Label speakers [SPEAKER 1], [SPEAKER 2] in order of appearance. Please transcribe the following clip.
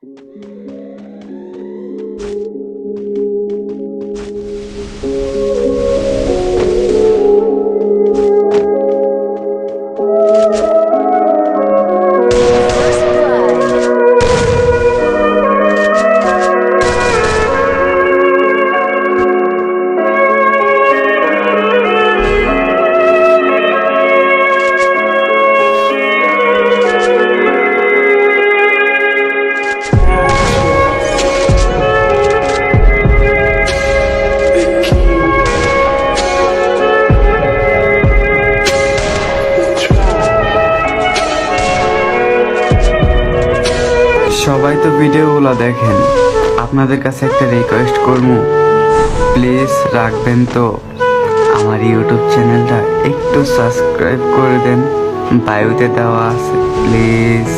[SPEAKER 1] Thank you.
[SPEAKER 2] সবাই তো ভিডিওগুলো দেখেন। আপনাদের কাছে একটা রিকোয়েস্ট করব। প্লিজ রাখবেন তো। আমার ইউটিউব চ্যানেলটা একটু সাবস্ক্রাইব করে দেন। বায়ুতে দেওয়া আছে। প্লিজ